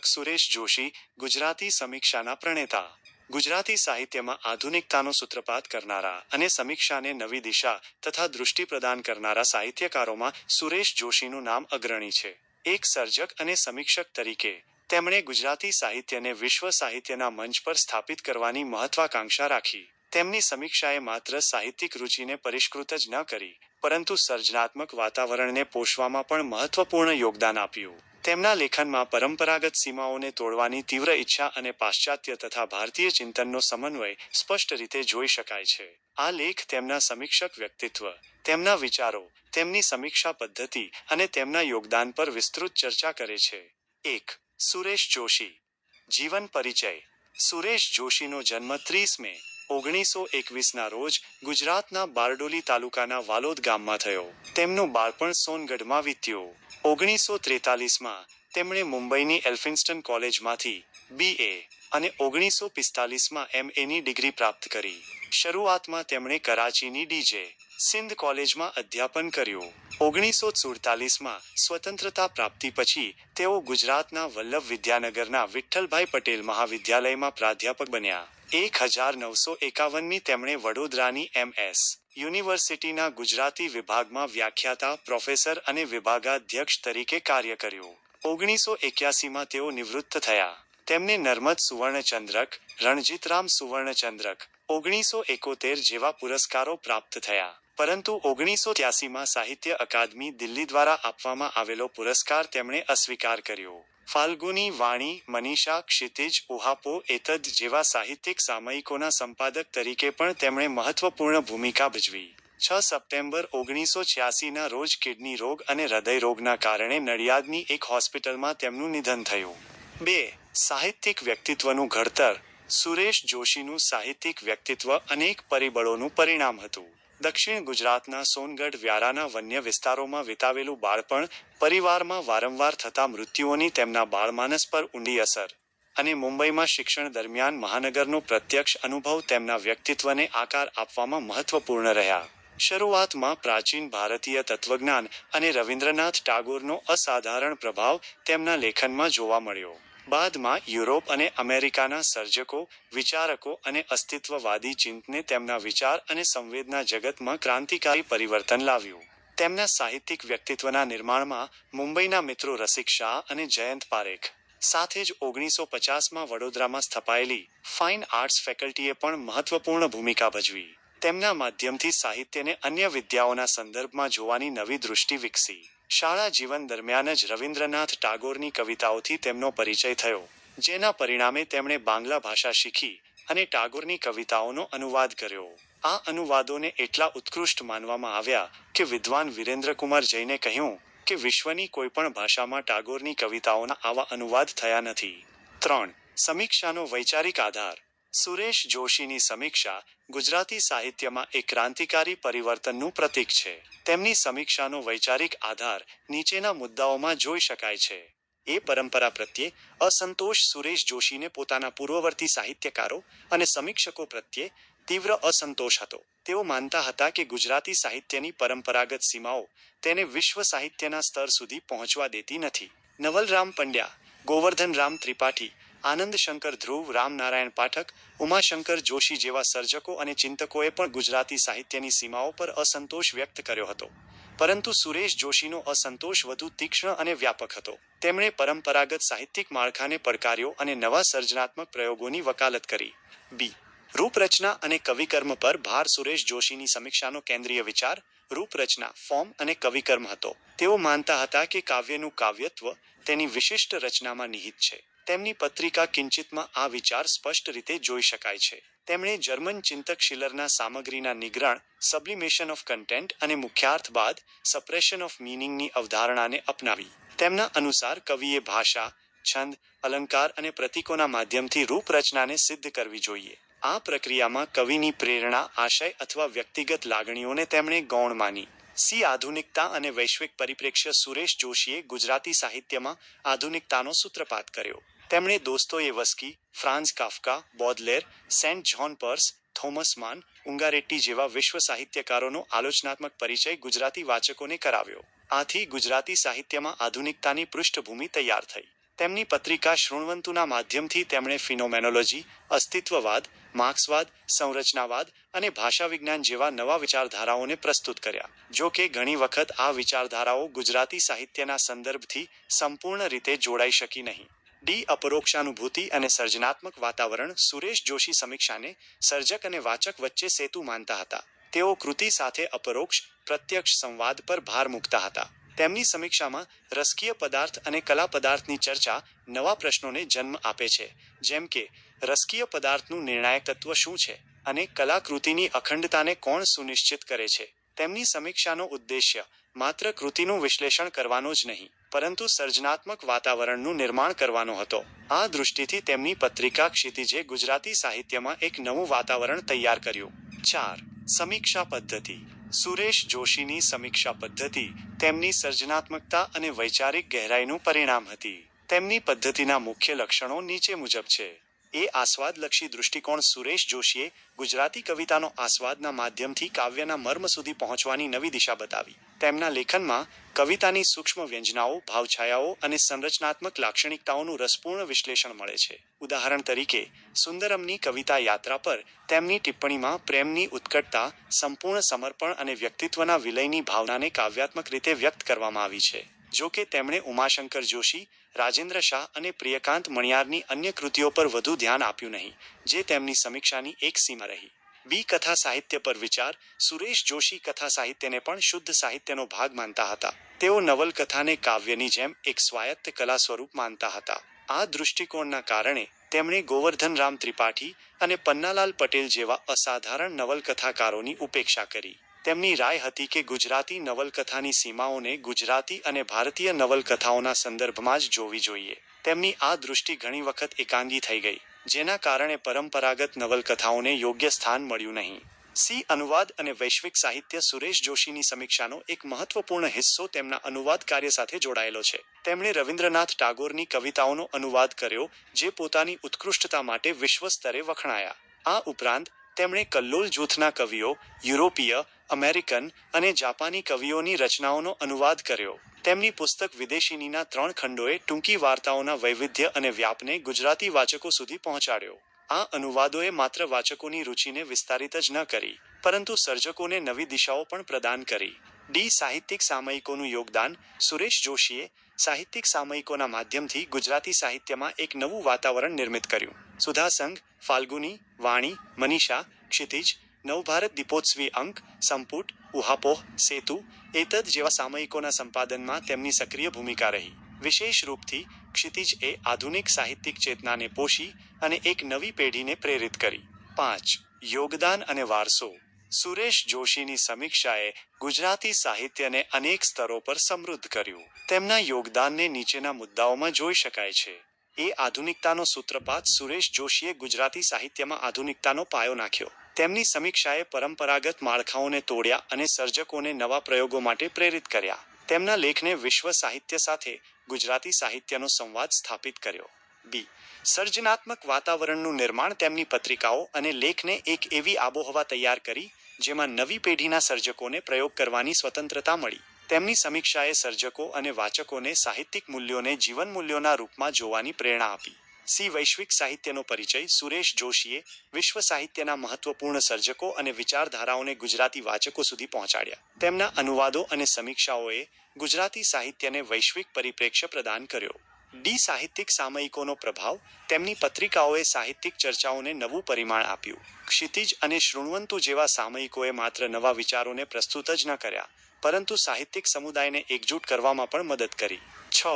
લેખક સુરેશ જોશી ગુજરાતી સમીક્ષાના પ્રણેતા. ગુજરાતી સાહિત્યમાં આધુનિકતાનો સૂત્રપાત કરનારા અને સમીક્ષાને નવી દિશા તથા દૃષ્ટિ પ્રદાન કરનારા સાહિત્યકારોમાં સુરેશ જોશીનું નામ અગ્રણી છે. એક સર્જક અને સમીક્ષક તરીકે, તેમણે ગુજરાતી સાહિત્યને વિશ્વ સાહિત્યના મંચ પર સ્થાપિત કરવાની મહત્વાકાંક્ષા રાખી. તેમની સમીક્ષાએ માત્ર સાહિત્યિક રુચિને પરિષ્કૃત જ ન કરી, પરંતુ સર્જનાત્મક વાતાવરણને પોષવામાં પણ મહત્વપૂર્ણ યોગદાન આપ્યું. તેમના લેખનમાં પરંપરાગત સીમાઓને તોડવાની તીવ્ર ઈચ્છા અને પાશ્ચાત્ય તથા ભારતીય ચિંતનનો સમન્વય સ્પષ્ટ રીતે જોઈ શકાય છે. આ લેખ તેમના સમીક્ષક વ્યક્તિત્વ, તેમના વિચારો, તેમની સમીક્ષા પદ્ધતિ અને તેમના યોગદાન પર વિસ્તૃત ચર્ચા કરે છે. એક, સુરેશ જોશી. જીવન પરિચય. સુરેશ જોશીનો જન્મ ત્રીસ મે ઓગણીસો એકવીસના રોજ ગુજરાતના બારડોલી તાલુકાના વાલોદ ગામમાં થયો. તેમનું બાળપણ સોનગઢમાં વીત્યું. ઓગણીસો ત્રેતાલીસમાં તેમણે મુંબઈની એલ્ફિન્સ્ટન કોલેજમાંથી બી એ અને ઓગણીસો પિસ્તાલીસમાં એમ એની ડિગ્રી પ્રાપ્ત કરી. શરૂઆતમાં તેમણે કરાચીની ડીજે સિંધ કોલેજમાં અધ્યાપન કર્યું. ઓગણીસો સુડતાલીસમાં સ્વતંત્રતા પ્રાપ્તિ પછી તેઓ ગુજરાતના વલ્લભ વિદ્યાનગરના વિઠ્ઠલભાઈ પટેલ મહાવિદ્યાલયમાં પ્રાધ્યાપક બન્યા. એક હજાર નવસો એકાવનની તેમણે વડોદરાની એમ એસ. યુનિવર્સિટીના ગુજરાતી વિભાગમાં વ્યાખ્યાતા પ્રોફેસર અને વિભાગાધ્યક્ષ તરીકે કાર્ય કર્યું. ઓગણીસો એક્યાસીમાં તેઓ નિવૃત્ત થયા. તેમને નર્મદ સુવર્ણચંદ્રક, રણજીતરામ સુવર્ણચંદ્રક, ઓગણીસો એકોતેર જેવા પુરસ્કારો પ્રાપ્ત થયા. પરંતુ ઓગણીસો ત્યાસીમાં સાહિત્ય અકાદમી દિલ્હી દ્વારા આપવામાં આવેલો પુરસ્કાર તેમણે અસ્વીકાર કર્યો. ફાલ્ગુની વાણી, મનીષા, ક્ષિતિજ, ઉહાપો, એતદ જેવા સાહિત્યિક સામયિકોના સંપાદક તરીકે પણ તેમણે મહત્વપૂર્ણ ભૂમિકા ભજવી. છ સપ્ટેમ્બર ઓગણીસો છ્યાસીના રોજ કિડની રોગ અને હૃદય રોગના કારણે નડિયાદની એક હોસ્પિટલમાં તેમનું નિધન થયું. બે, સાહિત્યિક વ્યક્તિત્વનું ઘડતર. સુરેશ જોશીનું સાહિત્યિક વ્યક્તિત્વ અનેક પરિબળોનું પરિણામ હતું. દક્ષિણ ગુજરાતના સોનગઢ વ્યારાના વન્ય વિસ્તારોમાં વિતાવેલું બાળપણ પરિવારમાં વારંવાર થતા મૃત્યુઓની તેમના બાળમાનસ પર ઊંડી અસર. અને મુંબઈમાં શિક્ષણ દરમિયાન મહાનગરનો પ્રત્યક્ષ અનુભવ તેમના વ્યક્તિત્વને આકાર આપવામાં મહત્વપૂર્ણ રહ્યા. શરૂઆતમાં પ્રાચીન ભારતીય તત્વજ્ઞાન અને રવિન્દ્રનાથ ટાગોરનો અસાધારણ પ્રભાવ તેમના લેખનમાં જોવા મળ્યો. બાદમાં યુરોપ અને અમેરિકાના સર્જકો, વિચારકો અને અસ્તિત્વવાદી ચિંતને તેમના વિચાર અને સંવેદના જગતમાં ક્રાંતિકારી પરિવર્તન લાવ્યું. તેમના સાહિત્યિક વ્યક્તિત્વના નિર્માણમાં મુંબઈના મિત્રો રસિક શાહ અને જયંત પારેખ. સાથે જ ઓગણીસો પચાસમાં વડોદરામાં સ્થપાયેલી ફાઇન આર્ટ્સ ફેકલ્ટીએ પણ મહત્વપૂર્ણ ભૂમિકા ભજવી. તેમના માધ્યમથી સાહિત્યને અન્ય વિદ્યાઓના સંદર્ભમાં જોવાની નવી દૃષ્ટિ વિકસી. શાળા જીવન દરમિયાન જ રવિન્દ્રનાથ ટાગોરની કવિતાઓથી તેમનો પરિચય થયો, જેના પરિણામે તેમણે બાંગ્લા ભાષા શીખી અને ટાગોરની કવિતાઓનો અનુવાદ કર્યો. આ અનુવાદોને એટલા ઉત્કૃષ્ટ માનવામાં આવ્યા કે વિદ્વાન વિરેન્દ્રકુમાર જૈને કહ્યું કે વિશ્વની કોઈ પણ ભાષામાં ટાગોરની કવિતાઓના આવા અનુવાદ થયા નથી. ત્રણ, સમીક્ષાનો વૈચારિક આધાર. સુરેશ જોશીની સમીક્ષા ગુજરાતી સાહિત્યમાં એક ક્રાંતિકારી પરિવર્તનનું પ્રતીક છે. તેમની સમીક્ષાનો વૈચારિક આધાર નીચેના મુદ્દાઓમાં જોઈ શકાય છે. એ પરંપરા પ્રત્યે અસંતોષ સુરેશ જોશીને પોતાના પૂર્વવર્તી સાહિત્યકારો અને સમીક્ષકો પ્રત્યે તીવ્ર અસંતોષ હતો. તેઓ માનતા હતા કે ગુજરાતી સાહિત્યની પરંપરાગત સીમાઓ તેને વિશ્વ સાહિત્યના સ્તર સુધી પહોંચવા દેતી નથી. નવલરામ પંડ્યા ગોવર્ધન રામ ત્રિપાઠી આનંદ શંકર ધ્રુવ, રામનારાયણ પાઠક, ઉમાશંકર જોશી જેવા સર્જકો અને ચિંતકોએ પણ ગુજરાતી સાહિત્યની સીમાઓ પર અસંતોષ વ્યક્ત કર્યો હતો. પરંતુ સુરેશ જોશીનો અસંતોષ વધુ તીક્ષ્ણ અને વ્યાપક હતો. તેમણે પરંપરાગત સાહિત્યિક માળખાને પડકાર્યો અને નવા સર્જનાત્મક પ્રયોગોની વકાલત કરી. બી. રૂપરચના અને કવિકર્મ પર ભાર સુરેશ જોશીની સમીક્ષાનો કેન્દ્રીય વિચાર, રૂપરચના, ફોર્મ અને કવિકર્મ હતો. તેઓ માનતા હતા કે કાવ્યનું કાવ્યત્વ તેની વિશિષ્ટ રચનામાં નિહિત છે. તેમની પત્રિકા કિંચિતમાં આ વિચાર સ્પષ્ટ રીતે જોઈ શકાય છે. તેમણે જર્મન ચિંતક શિલરના સામગ્રીના નિગ્રહણ, સબ્લિમેશન ઓફ કન્ટેન્ટ અને મુખ્યાર્થ બાદ સપ્રેશન ઓફ મીનિંગની અવધારણાને અપનાવી. તેમના અનુસાર કવિએ ભાષા, છંદ, અલંકાર અને પ્રતીકોના માધ્યમથી રૂપરચનાને સિદ્ધ કરવી જોઈએ. આ પ્રક્રિયામાં કવિની પ્રેરણા, આશય અથવા વ્યક્તિગત લાગણીઓને તેમણે ગૌણ માની. સી આધુનિકતા અને વૈશ્વિક પરિપ્રેક્ષ્ય સુરેશ જોશીએ ગુજરાતી સાહિત્યમાં આધુનિકતાનો સૂત્રપાત કર્યો. તેમણે Dostoevsky Franz Kafka, Baudelaire, Saint John Perse, Thomas Mann, Ungaretti જેવા વિશ્વ સાહિત્યકારોનો આલોચનાત્મક પરિચય ગુજરાતી વાચકોને કરાવ્યો. આથી ગુજરાતી સાહિત્યમાં આધુનિકતાની પૃષ્ઠભૂમિ તૈયાર થઈ. તેમની પત્રિકા શૃણવંતુના માધ્યમથી તેમણે ફિનોમેનોલોજી, અસ્તિત્વવાદ, માર્ક્સવાદ, સંરચનાવાદ અને ભાષા વિજ્ઞાન જેવા નવા વિચારધારાઓને પ્રસ્તુત કર્યા. જો કે ઘણી વખત આ વિચારધારાઓ ગુજરાતી સાહિત્યના સંદર્ભથી સંપૂર્ણ રીતે જોડાઈ શકી નહીં. ડી અપરોક્ષાનુભૂતિ અને સર્જનાત્મક વાતાવરણ સુરેશ જોશી સમીક્ષાને સર્જક અને વાચક વચ્ચે સેતુ માનતા હતા. તેઓ કૃતિ સાથે અપરોક્ષ, પ્રત્યક્ષ સંવાદ પર ભાર મૂકતા હતા. તેમની સમીક્ષામાં રસકીય પદાર્થ અને કલા પદાર્થની ચર્ચા નવા પ્રશ્નોને જન્મ આપે છે. જેમ કે, રસકીય પદાર્થનું નિર્ણાયક તત્વ શું છે અને કલાકૃતિની અખંડતાને કોણ સુનિશ્ચિત કરે છે? તેમની સમીક્ષાનો ઉદ્દેશ્ય માત્ર કૃતિનું વિશ્લેષણ કરવાનો જ નહીં. પરંતુ સર્જનાત્મક વાતાવરણનું નિર્માણ કરવાનો હતો. આ દૃષ્ટિથી તેમની પત્રિકા ક્ષિતિજે ગુજરાતી સાહિત્યમાં એક નવું વાતાવરણ તૈયાર કર્યું. ચાર. સમીક્ષા પદ્ધતિ. સુરેશ જોશીની સમીક્ષા પદ્ધતિ તેમની સર્જનાત્મકતા અને વૈચારિક ગહેરાઈનું પરિણામ હતી. તેમની પદ્ધતિના મુખ્ય લક્ષણો નીચે મુજબ છે. એ આસ્વાદલક્ષી દૃષ્ટિકોણ સુરેશ જોશીએ ગુજરાતી કવિતાનો આસ્વાદના માધ્યમથી કાવ્યના મર્મ સુધી પહોંચવાની નવી દિશા બતાવી. તેમના લેખનમાં કવિતાની સૂક્ષ્મ વ્યંજનાઓ, ભાવછાયાઓ અને સંરચનાત્મક લાક્ષણિકતાઓનું રસપૂર્ણ વિશ્લેષણ મળે છે. ઉદાહરણ તરીકે, સુંદરમની કવિતા યાત્રા પર તેમની ટિપ્પણીમાં પ્રેમની ઉત્કટતા, સંપૂર્ણ સમર્પણ અને વ્યક્તિત્વના વિલયની ભાવનાને કાવ્યાત્મક રીતે વ્યક્ત કરવામાં આવી છે. જો કે તેમણે ઉમાશંકર જોશી, રાજેન્દ્ર શાહ અને પ્રિયકાંત મણિયારની અન્ય કૃતિઓ પર વધુ ધ્યાન આપ્યું નહીં, જે તેમની સમીક્ષાની એક સીમા રહી. બી કથા સાહિત્ય પર વિચાર, સુરેશ જોશી કથા સાહિત્યને પણ શુદ્ધ સાહિત્યનો ભાગ માનતા હતા. તેઓ નવલકથાને કાવ્યની જેમ એક સ્વાયત્ત કલા સ્વરૂપ માનતા હતા. આ દૃષ્ટિકોણના કારણે તેમણે ગોવર્ધન રામ ત્રિપાઠી અને પન્નાલાલ પટેલ જેવા અસાધારણ નવલકથાકારોની ઉપેક્ષા કરી. તેમની રાય હતી કે ગુજરાતી નવલકથાની સીમાઓને ગુજરાતી અને ભારતીય નવલકથાઓના સંદર્ભમાં જ જોવી જોઈએ. તેમની આ દૃષ્ટિ ઘણી વખત એકાંગી થઈ ગઈ, જેના કારણે પરંપરાગત નવલકથાઓને યોગ્ય સ્થાન મળ્યું નહીં. સી. અનુવાદ અને વૈશ્વિક સાહિત્ય સુરેશ જોશીની સમીક્ષાનો એક મહત્વપૂર્ણ હિસ્સો તેમના અનુવાદ કાર્ય સાથે જોડાયેલો છે. તેમણે રવિન્દ્રનાથ ટાગોરની કવિતાઓનો અનુવાદ કર્યો, જે પોતાની ઉત્કૃષ્ટતા માટે વિશ્વ સ્તરે વખણાયા. આ ઉપરાંત, તેમણે કલ્લોલ જૂથના કવિઓ, યુરોપીય અમેરિકન અને જાપાની કવિઓની રચનાઓનો અનુવાદ કર્યો. તેમની પુસ્તક વિદેશીનીના ત્રણ ખંડોએ ટૂંકી વાર્તાઓના વૈવિધ્ય અને વ્યાપને ગુજરાતી વાચકો સુધી પહોંચાડ્યો. આ અનુવાદોએ માત્ર વાચકોની રુચિને વિસ્તારિત જ ન કરી, પરંતુ સર્જકોને નવી દિશાઓ પણ પ્રદાન કરી. ડી સાહિત્યિક સામયિકોનું યોગદાન, સુરેશ જોશીએ સાહિત્યિક સામયિકોના માધ્યમથી ગુજરાતી સાહિત્યમાં એક નવું વાતાવરણ નિર્મિત કર્યું. સુધાસંઘ, ફાલ્ગુની, વાણી, મનીષા, ક્ષિતિજ નવભારત દીપોત્સવી અંક, સંપુટ, ઉહાપોહ, સેતુ, એતદ જેવા સામયિકોના સંપાદનમાં તેમની સક્રિય ભૂમિકા રહી. વિશેષ રૂપથી ક્ષિતિજ એ આધુનિક સાહિત્યિક ચેતનાને પોષી અને એક નવી પેઢીને પ્રેરિત કરી. પાંચ, યોગદાન અને વારસો. સુરેશ જોશીની સમીક્ષાએ ગુજરાતી સાહિત્યને અનેક સ્તરો પર સમૃદ્ધ કર્યું. તેમના યોગદાનને નીચેના મુદ્દાઓમાં જોઈ શકાય છે. એ આધુનિકતાનો સૂત્રપાત સુરેશ જોશીએ ગુજરાતી સાહિત્યમાં આધુનિકતાનો પાયો નાખ્યો. તેમની સમીક્ષાએ પરંપરાગત માળખાઓને તોડ્યા અને સર્જકોને નવા પ્રયોગો માટે પ્રેરિત કર્યા. તેમના લેખને વિશ્વ સાહિત્ય સાથે ગુજરાતી સાહિત્યનો સંવાદ સ્થાપિત કર્યો. બી. સર્જનાત્મક વાતાવરણનું નિર્માણ તેમની પત્રિકાઓ અને લેખને એક એવી આબોહવા તૈયાર કરી, જેમાં નવી પેઢીના સર્જકોને પ્રયોગ કરવાની સ્વતંત્રતા મળી. તેમની સમીક્ષાએ સર્જકો અને વાચકોને સાહિત્યિક મૂલ્યોને જીવન મૂલ્યોના રૂપમાં જોવાની પ્રેરણા આપી. સી વૈશ્વિક સાહિત્યનો પરિચય, સુરેશ જોશીએ વિશ્વ સાહિત્યના મહત્વપૂર્ણ સર્જકો અને વિચારધારાઓને ગુજરાતી વાચકો સુધી પહોંચાડ્યા. તેમના અનુવાદો અને સમીક્ષાઓએ ગુજરાતી સાહિત્યને વૈશ્વિક પરિપ્રેક્ષ્ય પ્રદાન કર્યો. ડી સાહિત્યિક સામયિકોનો પ્રભાવ તેમની પત્રિકાઓએ સાહિત્યિક ચર્ચાઓને નવું પરિમાણ આપ્યું. ક્ષિતિજ અને શૃણવંતુ જેવા સામયિકોએ માત્ર નવા વિચારોને પ્રસ્તુત જ ન કર્યા, પરંતુ સાહિત્યિક સમુદાયને એકજૂટ કરવામાં પણ મદદ કરી. છ.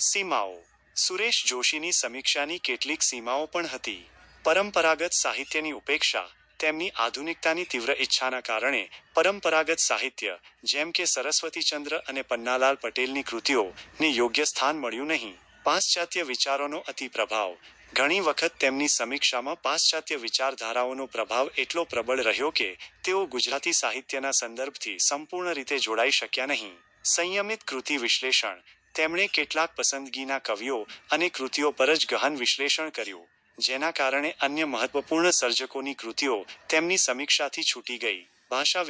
સીમાઓ સુરેશ જોશીની સમીક્ષાની કેટલીક સીમાઓ પણ હતી. પરંપરાગત સાહિત્યની ઉપેક્ષા, તેમની આધુનિકતાની તીવ્ર ઈચ્છાના કારણે પરંપરાગત સાહિત્ય, જેમ કે સરસ્વતીચંદ્ર અને પન્નાલાલ પટેલની કૃતિઓને યોગ્ય સ્થાન મળ્યું નહીં. પાશ્ચાત્ય વિચારોનો અતિ પ્રભાવ. ઘણી વખત તેમની સમીક્ષામાં પાશ્ચાત્ય વિચારધારાઓનો પ્રભાવ એટલો પ્રબળ રહ્યો કે તેઓ ગુજરાતી સાહિત્યના સંદર્ભથી સંપૂર્ણ રીતે જોડાઈ શક્યા નહીં. સંયમિત કૃતિ વિશ્લેષણ તેમણે કેટલાક પસંદગીના કવિઓ અને કૃતિઓ પર જ ગહન વિશ્લેષણ કર્યું, જેના કારણે અન્ય મહત્વપૂર્ણ સર્જકોની કૃતિઓ તેમની સમીક્ષાથી છૂટી ગઈ. ભાષા